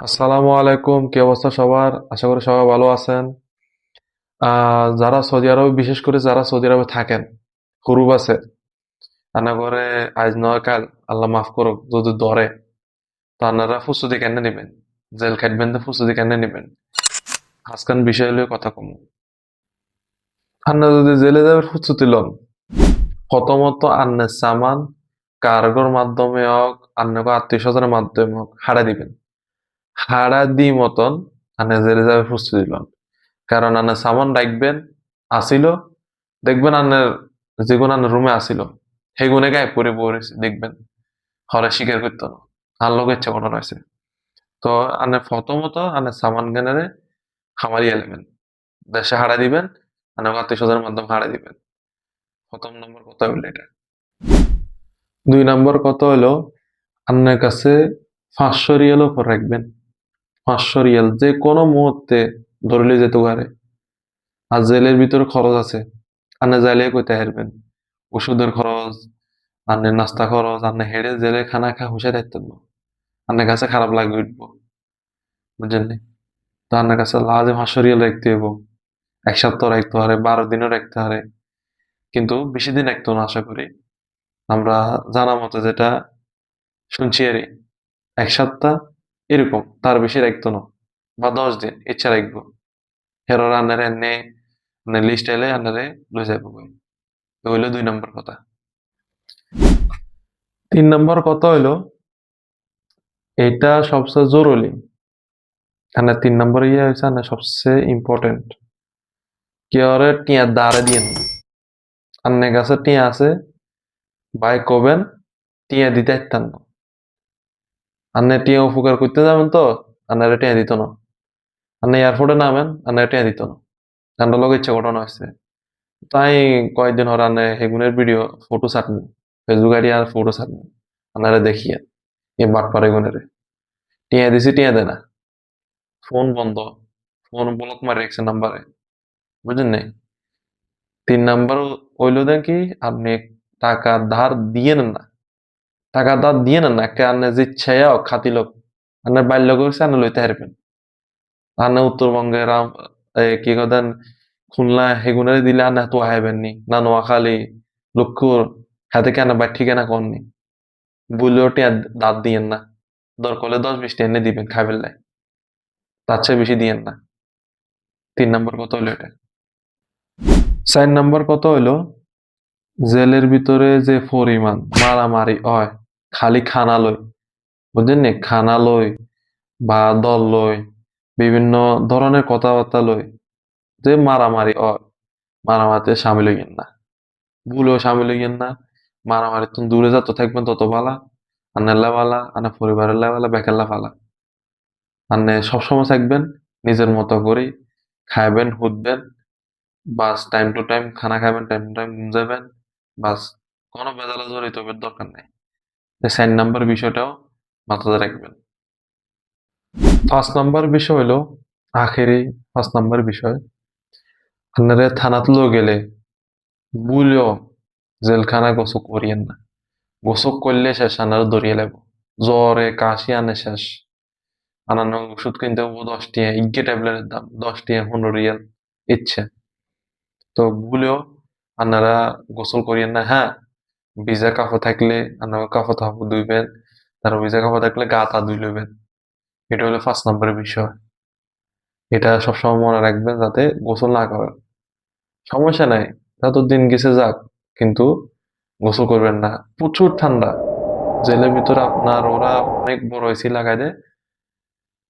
আসসালামু আলাইকুম, কি অবস্থা সবার? আশা করি সবাই ভালো আছেন। যারা সৌদি আরবে, বিশেষ করে যারা সৌদি আরবে থাকেন হুরুব আছে রান্না করে আজ নয়, কাল আল্লাহ মাফ করুক, যদি ধরে, তো আপনারা প্রস্তুতি কেন নেবেন? জেল খাটবেন তো প্রস্তুতি কেন নেবেন? আজকাল বিষয় হলে কথা কম। আপনারা যদি জেলে যাবেন প্রস্তুতি লন প্রথমত আন্নের সামান, কার্গোর মাধ্যমে হোক আন্নের আত্মীয় স্বজনের মাধ্যমে হোক হারা দিবেন। হারা দি মতন আনে জেলে যাবে প্রস্তুতি লন। কারণ আনে সামান রাখবেন, আসিল, দেখবেন আনের যেগুন আনের রুমে আসিল সেগুনে গায়ে পরে পরে দেখবেন হরে স্বীকার করতো না, আর লোক ইচ্ছা করানো হয়েছে তো আনে প্রথমত আনে সামান গেনারে খামারি এলেবেন, দেশে হারা দিবেন, আনে আত্মীয় স্বজনের মাধ্যমে হারা দিবেন। প্রথম নম্বর কথা হইল এটা। দুই নম্বর কথা হলো আন্নের কাছে পাঁচশো রিয়াল উপর রাখবেন। পাঁচশো যে কোনো মুহূর্তে ধরলে যেতে পারে। আর জেলের ভিতরে খরচ আছে। আপনি যাইলে কইতে হারবেন। ওষুধের খরচ আপনি নাস্তা খরচ আপনি হেঁটে জেলে খানা খা হুশে থাকতেন না আপনার কাছে খারাপ লাগবে উঠবো। বুঝলেন নি? তো আপনার কাছে লাজে পাঁচশো রাখতে হইব। এক সপ্তাহ রাখতে পারে, বারো দিনও রাখতে পারে। কিন্তু বেশি দিন রাখতো না, আশা করি। আমরা জানা মতো যেটা শুনছি আরই এক সপ্তাহ এরকম, তার বেশি রাখতো না। বা দশ দিন, ইচ্ছা রাখব। হেরো রান্নারে এনে মানে লিস্ট এলে আন্নারে লই যাব বই। হইল দুই নম্বর কথা। তিন নম্বর কথা হইল, এটা সবচেয়ে জরুরি। আন্না তিন নম্বর ইয়ে হয়েছে আন্না সবচেয়ে ইম্পর্টেন্ট কেউরে টিয়া দাঁড়ে দিয়ে না। আন্নের কাছে টিয়া আছে ভাই কবেন, টিয়া দিতে পারতেন না। আন্নে টিয়া উপকার করতে যাবেন তো আন্নারে টিয়া দিত না। আন্না এয়ারপোর্টে নামেন আন্নারে টিয়া দিত না। আন্নার লোক ইচ্ছা ঘটনা হয়েছে তাই কয়েকদিন হর আন্নে হেগুনের ভিডিও ফটো ছাড়নি ফেসবুক আইডি আর ফটো ছাড়নি আন্নারে দেখিয়ে এ বাটপার এগুনের টিয়া দিছি, টিয়া দেয় না। ফোন বন্ধ, ফোন ব্লক মারি রাখছে নাম্বারে। বুঝলেন নাই? তিন নাম্বার হইল কি, আপনি টাকা ধার দিয়ে নেন না। টাকা দাঁত দিয়ে না। একটা আন্নে যে ইচ্ছায় খাতি লোক। আন্নের বাল্য করছে আন্নে লইতে হারবেন। আন্নে উত্তরবঙ্গে রাম কি কদেন খুলনা হেগুনারে দিলে আন্নে তো হাইবেন নি না নোয়াখালী, লক্ষ্মীপুর, হাতে কেন বা ঠিকানা করনি বললেও টিয়া দাঁত দিয়েন না। দরকার হলে দশ বিশটা এনে দিবেন খাইবেন লাই। তার চেয়ে বেশি দিয়েন না। তিন নম্বর কত হলো এটা। চার নম্বর কত হইল, জেলের ভিতরে যে পরিমাণ মারামারি হয় খালি খানা লই বুঝলেন নি? খানা লই বা দল লই বিভিন্ন ধরনের কথাবার্তা লই যে মারামারি মারামারিতে সামিল হইয়েন না। ভুলেও সামিল হইয়েন না, মারামারি তো দূরে যত থাকবেন তত ভালা আন্নাল্লা ভালা আনা পরিবারের ভালা বেকাল্লা ভালা আন্নে সবসময় থাকবেন, নিজের মতো করে খাইবেন, হুদবেন, বাস টাইম টু টাইম খানা খাবেন টাইম টু টাইম ঘুম যাবেন বাস কোনো ভেজালে জড়িত দরকার নেই। সাইন নাম্বার বিষয়টাও মাথাতে রাখবেন। পাঁচ নাম্বার বিষয় হলো আখেরি পাঁচ নাম্বার বিষয়। আপনারা থানাত গেলে বুলেও জেলখানা গোসক করিয়েন না। গোসক করলে শেষ, আনার দরিয়ে লাগব জ্বরে কাশি আনে শেষ। আনানো ওষুধ কিনতে হব দশ টিয়া ইগে ট্যাবলেটের দাম দশ টিয়া, পনেরো রিয়াল, ইচ্ছে। তো ভুলেও আপনারা গোসল করিয়েন না। হ্যাঁ ভিজা কাপড় থাকলে কাপড় টাপড় ধুইবেন, তারপর ভিজা কাপড় থাকলে গা তা ধুই লইবেন। এটা হলো ফার্স্ট নম্বরের বিষয়। এটা সবসময় মনে রাখবেন যাতে গোসল না করেন। সমস্যা নাই যত দিন গেছে যাক, কিন্তু গোসল করবেন না। প্রচুর ঠান্ডা। জেলের ভিতরে আপনার ওরা অনেক বড় এসি লাগাই দেয়।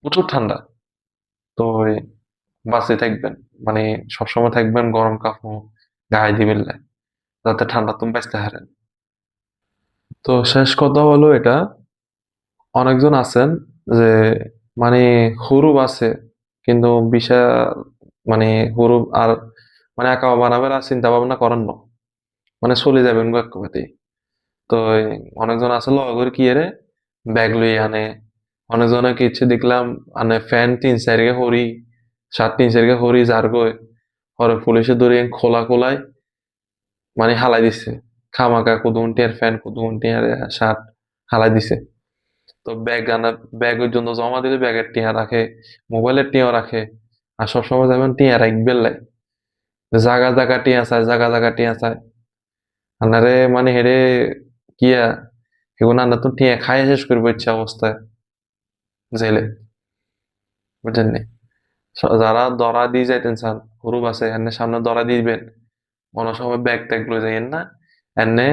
প্রচুর ঠান্ডা। তো বাসে থাকবেন। মানে সবসময় থাকবেন গরম কাপড় গায়ে দিবেন যাতে ঠান্ডা তুমি বাঁচতে হারেন। তো শেষ কথা হলো এটা। অনেকজন আছেন যে মানে হুরুব আছে, কিন্তু বিষয় মানে হুরুব আর মানে একা বানাবেন আর চিন্তা ভাবনা করেন না। মানে চলে যাবেন গো তো অনেকজন আছে লগর কি এরে ব্যাগ লই আনে। অনেকজনে কি ইচ্ছে দেখলাম, আনে ফ্যান তিন চারিকে হরি সাত তিন চারিকে হরি, যার গই পরে পুলিশে ধরে খোলা খোলায় মানে হালাই দিছে। খামাকা কুদুন টিয়ার ফ্যান কুদুন টিয়ার শার্ট হালাই দিছে। তো ব্যাগ আনা ব্যাগের জন্য জমা দিলে ব্যাগের টিয়া রাখে, মোবাইলের টিয়াও রাখে, আর সবসময় যাবেন টিয়া রাখবেন লাই জাগা জাগা টিয়া চায়, জাগা জাগা টিয়া চায়। আনারে মানে হেরে কিয়া এগুলো আনা তো টিয়া খাই শেষ করব ইচ্ছা অবস্থায়, জেলে। বুঝলেন? যারা দরা দিয়ে যাইতেন চান হুরুপ আছে এনে সামনে দরা দিবেন অনেক সময় ব্যাগ ট্যাগ লয়ে যাইয়েন না। এনে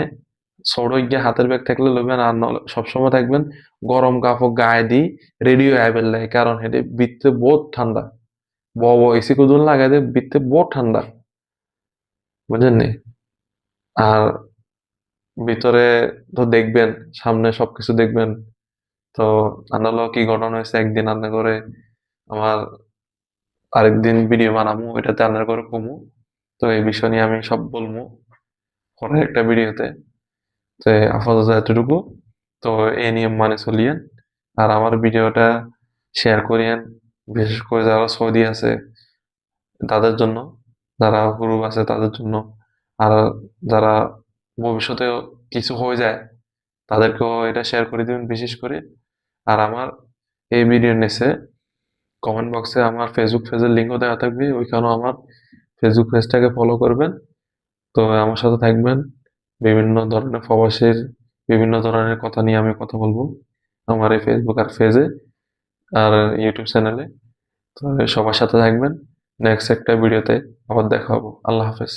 গিয়ে হাতের ব্যাগ থাকলে লইবেন আর সবসময় থাকবেন গরম কাপড় গায়ে দি রেডিও আইবেন লাগে কারণ হেঁটে বিত্তে বহুত ঠান্ডা। বড় এসি কুদুন লাগাই দে বিত্তে বহুত ঠান্ডা। বুঝলেন? আর ভিতরে তো দেখবেন, সামনে সবকিছু দেখবেন। তো আনালো কি ঘটনা হয়েছে? একদিন রান্না করে আমার আরেকদিন ভিডিও বানামু এটাতে রান্নার করে কমু তো এই বিষয় নিয়ে আমি সব বলব পরে একটা ভিডিওতে। তো আপাতত এতটুকু। তো এই নিয়ম মানে চলিয়েন। আর আমার ভিডিওটা শেয়ার করিয়েন। বিশেষ করে যারা সৌদি আছে, তাদের জন্য। যারা হুরুপ আছে, তাদের জন্য। আর যারা ভবিষ্যতে কিছু হয়ে যায়, তাদেরকেও এটা শেয়ার করে দিবেন বিশেষ করে। আর আমার এই ভিডিওর নিচে কমেন্ট বক্সে আমার ফেসবুক পেজের লিঙ্কও দেওয়া থাকবে। ওইখানেও আমার ফেসবুক পেজটাকে ফলো করবেন। তো আমার সাথে থাকবেন। বিভিন্ন ধরনের প্রবাসীর, বিভিন্ন ধরনের কথা নিয়ে আমি কথা বলব আমার এই ফেসবুক আর পেজে আর ইউটিউব চ্যানেলে তো সবার সাথে থাকবেন। নেক্সট একটা ভিডিওতে আবার দেখা হব। আল্লাহ হাফেজ।